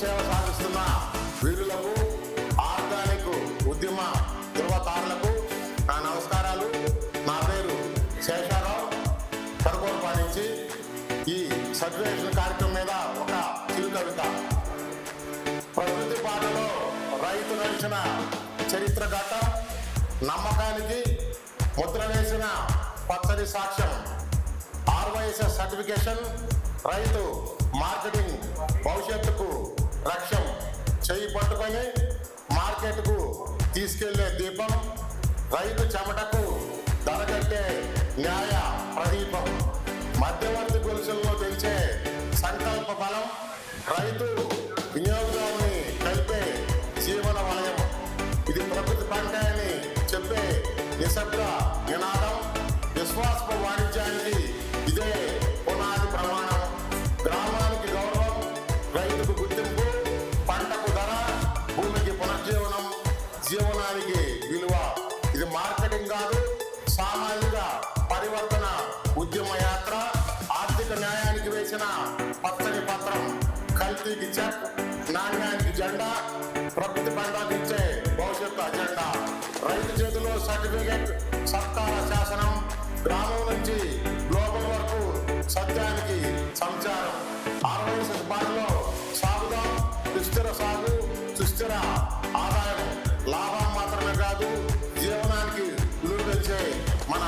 సేవ సాగిస్తున్న వీరులకు ఆర్గానిక్ ఉద్యమ ధృవతారులకు నా నమస్కారాలు. నా పేరు శేషారావు. కడుకోలపా నుంచి ఈ సర్టిఫికేషన్ కార్యక్రమం మీద ఒక చిరు కవిత ప్రకృతి పాటలో రైతు నడిచిన చరిత్ర గత నమ్మకానికి ముద్ర వేసిన పచ్చని సాక్ష్యం ఆర్వైఎస్ఎస్ సర్టిఫికేషన్ రైతు మార్కెటింగ్ లక్ష్యం చేయి పట్టుకొని మార్కెట్కు తీసుకెళ్ళే దీపం రైతు చెమటకు ధరగట్టే న్యాయ ప్రదీపం. మధ్యవర్తి గొలుసుల్లో తెలిసే సంకల్ప బలం రైతు వినియోగదారుని కలిపే జీవన వలయం. ఇది ప్రకృతి పంట అని చెప్పే నిశ్శబ్ద నినాదం విశ్వాసపు వాణిజ్యానికి ఇదే పునాది ప్రమాణం. గ్రామానికి గౌరవం రైతు పూర్తిగా పరివర్తన ఉద్యమ యాత్ర ఆర్థిక న్యాయానికి వేసిన పచ్చని పత్రం కల్తీకి చెప్ నాణ్యానికి జెండా ప్రకృతి పంటకు ఇచ్చే భవిష్యత్తు అజెండా. రైతు చేతిలో సర్టిఫికెట్ సత్కార శాసనం గ్రామం నుంచి గ్లోబల్ వరకు సత్యానికి సంచారం. అరవై బాటలో సాగుదాం సుస్థిర సాగు సుస్థిర ఆదాయం. లాభం మాత్రమే కాదు జీవనానికి విలువ మన